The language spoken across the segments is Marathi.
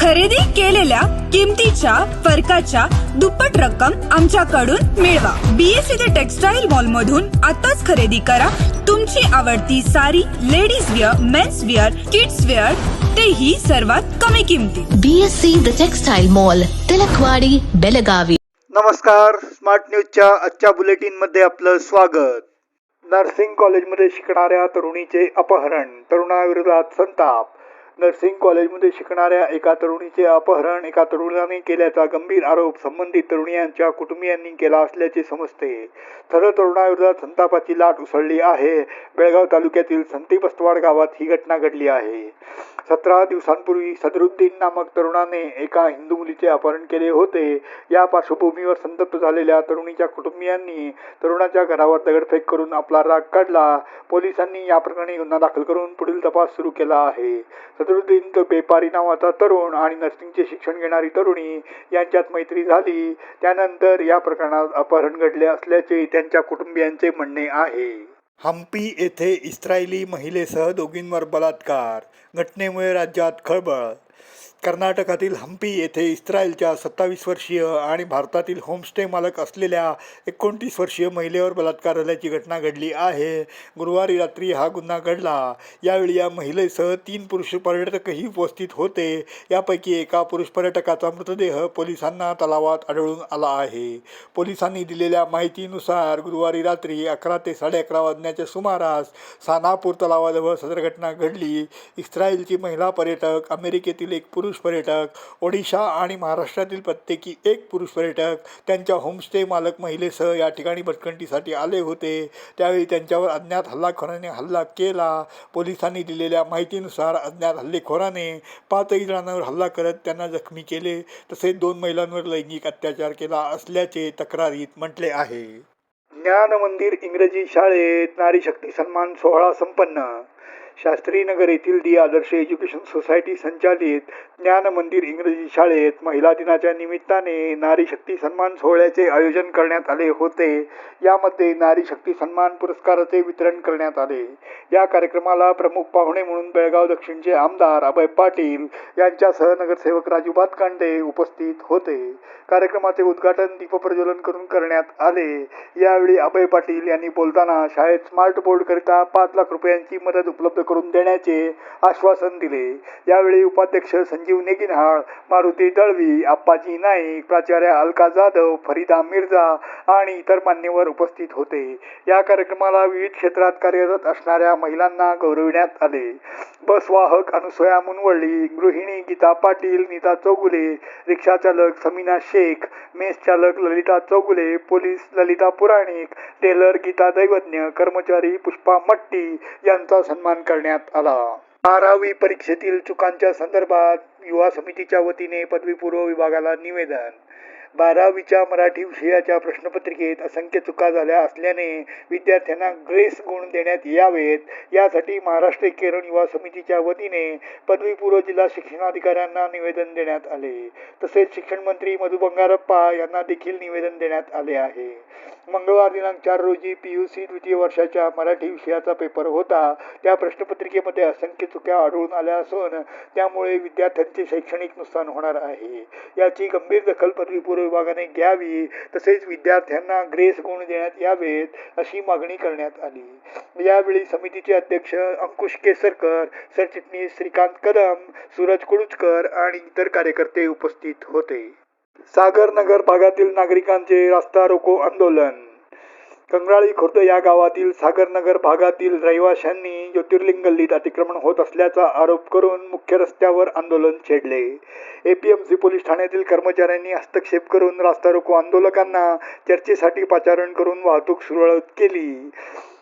खरेदी केलेल्या किमतीच्या फरकाच्या दुप्पट रक्कम आमच्याकडून मिळवा. बीएससी ते टेक्सटाईल मॉल मधून आताच खरेदी करा. तुमची आवडती सारी ladies wear men's wear kids wear तेही सर्वात कमी किमतीत BSc The Textile Mall, Tilakwadi Belagavi. नमस्कार. स्मार्ट न्यूजच्या आजच्या बुलेटिनमध्ये आपलं स्वागत. नर्सिंग कॉलेजमध्ये शिकणाऱ्या तरुणीचे अपहरण तरुणाविरोधात संताप. नर्सिंग कॉलेजमध्ये शिकणाऱ्या एका तरुणीचे अपहरण एका तरुणाने केल्याचा गंभीर आरोप संबंधित तरुणी यांच्या कुटुंबियांनी केला असल्याचे समजते. थर तरुणाविरोधात संतापाची लाट उसळली आहे. बेळगाव तालुक्यातील संती पस्तवाड गावात ही घटना घडली आहे. सतरा दिवसांपूर्वी सदरुद्दीन नामक तरुणाने एका हिंदू मुलीचे अपहरण केले होते. या पार्श्वभूमीवर संतप्त झालेल्या तरुणीच्या कुटुंबियांनी तरुणाच्या घरावर दगडफेक करून आपला राग काढला. पोलिसांनी या प्रकरणी गुन्हा दाखल करून पुढील तपास सुरू केला आहे. सदरुद्दीन तो बेपारी नावाचा तरुण आणि नर्सिंगचे शिक्षण घेणारी तरुणी यांच्यात मैत्री झाली. त्यानंतर या प्रकरणात अपहरण घडले असल्याचे त्यांच्या कुटुंबियांचे म्हणणे आहे. हम्पी येथे इस्रायली महिलेसह दोघींवर बलात्कार. घटनेमुळे राज्यात खळबळ. कर्नाटकातील हम्पी येथे इस्रायलच्या सत्तावीस वर्षीय आणि भारतातील होमस्टे मालक असलेल्या एकोणतीस वर्षीय महिलेवर बलात्कार झाल्याची घटना घडली आहे. गुरुवारी रात्री हा गुन्हा घडला. यावेळी या महिलेसह तीन पुरुष पर्यटकही उपस्थित होते. यापैकी एका पुरुष पर्यटकाचा मृतदेह पोलिसांना तलावात आढळून आला आहे. पोलिसांनी दिलेल्या माहितीनुसार गुरुवारी रात्री अकरा ते साडे अकरा वाजण्याच्या सुमारास सानापूर तलावाजवळ सदर घटना घडली. इस्रायलची महिला पर्यटक अमेरिकेतील एक पुरुष पर्यटक ओडिशा आणि महाराष्ट्रातील प्रत्येकी एक पुरुष पर्यटक त्यांच्या होमस्टे मालक महिलेसह या ठिकाणी भटकंतीसाठी आले होते. त्यावेळी त्यांच्यावर अज्ञात हल्लाखोराने हल्ला केला. पोलिसांनी दिलेल्या माहितीनुसार अज्ञात हल्लेखोराने पाचही जणांवर हल्ला करत त्यांना जखमी केले. तसेच दोन महिलांवर लैंगिक अत्याचार केला असल्याचे तक्रारीत म्हटले आहे. ज्ञान मंदिर इंग्रजी शाळेत नारी शक्ती सन्मान सोहळा संपन्न. शास्त्रीनगर येथील दी आदर्श एज्युकेशन सोसायटी संचालित ज्ञान मंदिर इंग्रजी शाळेत महिला दिनाच्या निमित्ताने नारी शक्ती सन्मान सोहळ्याचे आयोजन करण्यात आले होते. यामध्ये नारी शक्ती सन्मान पुरस्काराचे वितरण करण्यात आले. या कार्यक्रमाला प्रमुख पाहुणे म्हणून बेळगाव दक्षिणचे आमदार अभय पाटील यांच्यासह नगरसेवक राजू बातकांडे उपस्थित होते. कार्यक्रमाचे उद्घाटन दीपप्रज्वलन करून करण्यात आले. यावेळी अभय पाटील यांनी बोलताना शाळेत स्मार्ट बोर्डकरिता पाच लाख रुपयांची मदत उपलब्ध करून देण्याचे आश्वासन दिले. यावेळी उपाध्यक्ष संजीव नेगिनहाळ मारुती दळवी आप्पाजी नाईक प्राचार्य अलका जाधव फरीदा मिर्झा आणि इतर मान्यवर उपस्थित होते. या कार्यक्रमाला विविध क्षेत्रात कार्यरत असणाऱ्या महिलांना गौरविण्यात आले. बसवाहक अनुसया मुनवळी गृहिणी गीता पाटील नीता चौगुले रिक्षाचालक समीना शेख मेस चालक ललिता चौगुले पोलीस ललिता पुराणिक टेलर गीता दैवज्ञ कर्मचारी पुष्पा मट्टी यांचा सन्मान करण्यात आला. बारावी परीक्षेतील चुकांच्या संदर्भात युवा समितीच्या वतीने पदवीपूर्व विभागाला निवेदन बारावीच्या मराठी विषयाच्या प्रश्नपत्रिकेत असंख्य चुका झाल्या असल्याने विद्यार्थ्यांना ग्रेस गुण देण्यात यावेत. यासाठी महाराष्ट्र केरळ युवा समितीच्या वतीने पदवीपूर्व जिल्हा शिक्षणाधिकाऱ्यांना निवेदन देण्यात आले. तसेच शिक्षण मंत्री मधु बंगारप्पा यांना देखील निवेदन देण्यात आले आहे. मंगळवार दिनांक चार रोजी पी यू सी द्वितीय वर्षाच्या मराठी विषयाचा पेपर होता. त्या प्रश्नपत्रिकेमध्ये असंख्य चुक्या आढळून आल्या असून त्यामुळे विद्यार्थ्यांचे शैक्षणिक नुकसान होणार आहे. याची गंभीर दखल पदवीपूर्व विभागाने घ्यावी तसेच विद्यार्थ्यांना ग्रेस गुण देण्यात यावेत अशी मागणी करण्यात आली. यावेळी समितीचे अध्यक्ष अंकुश केसरकर सरचिटणीस श्रीकांत कदम सूरज कुडुचकर आणि इतर कार्यकर्ते उपस्थित होते. सागर नगर भागातील नागरिकांचे रास्ता रोको आंदोलन कंगराळी खुर्द या गावातील सागरनगर भागातील रहिवाशांनी ज्योतिर्लिंग गल्लीत अतिक्रमण होत असल्याचा आरोप करून मुख्य रस्त्यावर आंदोलन छेडले. एपीएमसी पोलीस ठाण्यातील कर्मचाऱ्यांनी हस्तक्षेप करून रास्ता रोको आंदोलकांना चर्चेसाठी पाचारण करून वाहतूक सुरळीत केली.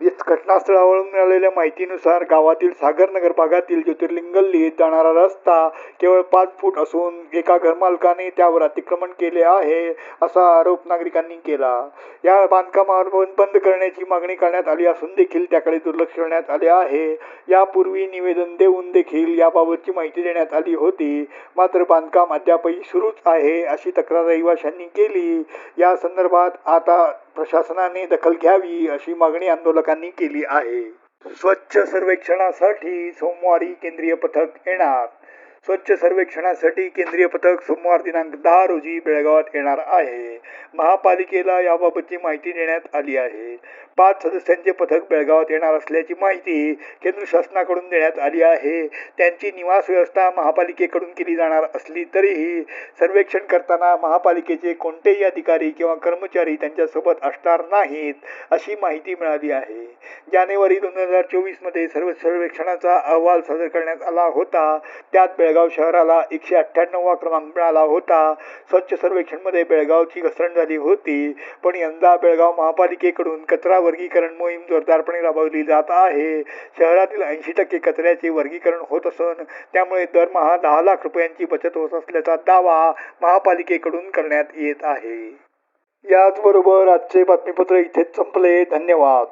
घटनास्थळावरून मिळालेल्या माहितीनुसार गावातील सागरनगर भागातील ज्योतिर्लिंग गल्लीत जाणारा रस्ता केवळ पाच फूट असून एका घरमालकाने त्यावर अतिक्रमण केले आहे असा आरोप नागरिकांनी केला. या बांधकामावर बंद बंद करण्याची मागणी करण्यात आली असून देखील त्याकडे दुर्लक्ष करण्यात आले आहे. यापूर्वी निवेदन देऊन देखील याबाबतची माहिती देण्यात आली होती. मात्र बांधकाम अद्यापही सुरूच आहे अशी तक्रार रहिवाशांनी केली. या संदर्भात आता प्रशासनाने दखल घ्यावी अशी मागणी आंदोलकांनी केली आहे. स्वच्छ सर्वेक्षणासाठी सोमवारी केंद्रीय पथक येणार. स्वच्छ सर्वेक्षणासाठी केंद्रीय पथक सोमवार दिनांक दहा रोजी बेळगावात येणार आहे. महापालिकेला याबाबतची माहिती देण्यात आली आहे. पाच सदस्यांचे पथक बेळगावात येणार असल्याची माहिती केंद्र शासनाकडून देण्यात आली आहे. त्यांची निवास व्यवस्था महापालिकेकडून केली जाणार असली तरीही सर्वेक्षण करताना महापालिकेचे कोणतेही अधिकारी किंवा कर्मचारी त्यांच्यासोबत असणार नाहीत अशी माहिती मिळाली आहे. जानेवारी दोन हजार चोवीसमध्ये सर्व सर्वेक्षणाचा अहवाल सादर करण्यात आला होता. त्यात बेळगाव शहराला एकशे अठ्ठ्याण्णववा क्रमांक मिळाला होता. स्वच्छ सर्वेक्षणमध्ये बेळगावची घसरण झाली होती पण यंदा बेळगाव महापालिकेकडून कचरा वर्गीकरण मोहीम जोरदारपणे राबवली जात आहे. शहरातील ऐंशी टक्के कचऱ्याचे वर्गीकरण होत असून त्यामुळे दरमहा दहा लाख रुपयांची बचत होत असल्याचा दावा महापालिकेकडून करण्यात येत आहे. याचबरोबर आजचे बातमीपत्र इथेच संपले. धन्यवाद.